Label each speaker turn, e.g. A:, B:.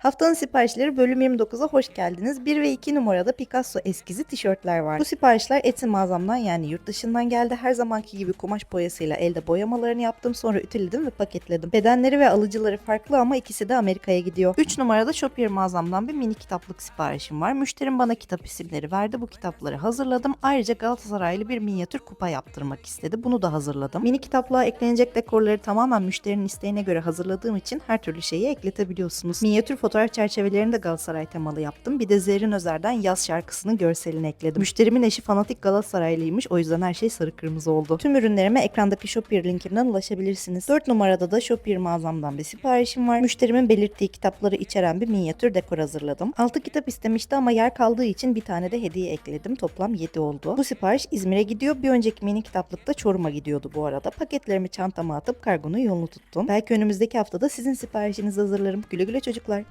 A: Haftanın siparişleri bölüm 29'a hoş geldiniz. 1 ve 2 numarada Picasso eskizi tişörtler var. Bu siparişler Etsy mağazamdan yani yurt dışından geldi. Her zamanki gibi kumaş boyasıyla elde boyamalarını yaptım. Sonra ütüledim ve paketledim. Bedenleri ve alıcıları farklı ama ikisi de Amerika'ya gidiyor. 3 numarada Shopier mağazamdan bir mini kitaplık siparişim var. Müşterim bana kitap isimleri verdi. Bu kitapları hazırladım. Ayrıca Galatasaraylı bir minyatür kupa yaptırmak istedi. Bunu da hazırladım. Mini kitaplığa eklenecek dekorları tamamen müşterinin isteğine göre hazırladığım için her türlü şeyi ekletebiliyorsunuz. Minyatür fotoğraf çerçevelerini de Galatasaray temalı yaptım. Bir de Zerrin Özer'den yaz şarkısının görselini ekledim. Müşterimin eşi fanatik Galatasaraylıymış. O yüzden her şey sarı kırmızı oldu. Tüm ürünlerime ekrandaki Shopier linkinden ulaşabilirsiniz. 4 numarada da Shopier mağazamdan bir siparişim var. Müşterimin belirttiği kitapları içeren bir minyatür dekor hazırladım. 6 kitap istemişti ama yer kaldığı için bir tane de hediye ekledim. Toplam 7 oldu. Bu sipariş İzmir'e gidiyor. Bir önceki mini kitaplıkta Çorum'a gidiyordu bu arada. Paketlerimi çantama atıp kargonun yolunu tuttum. Belki önümüzdeki haftada sizin siparişinizi hazırlarım. Güle güle çocuklar.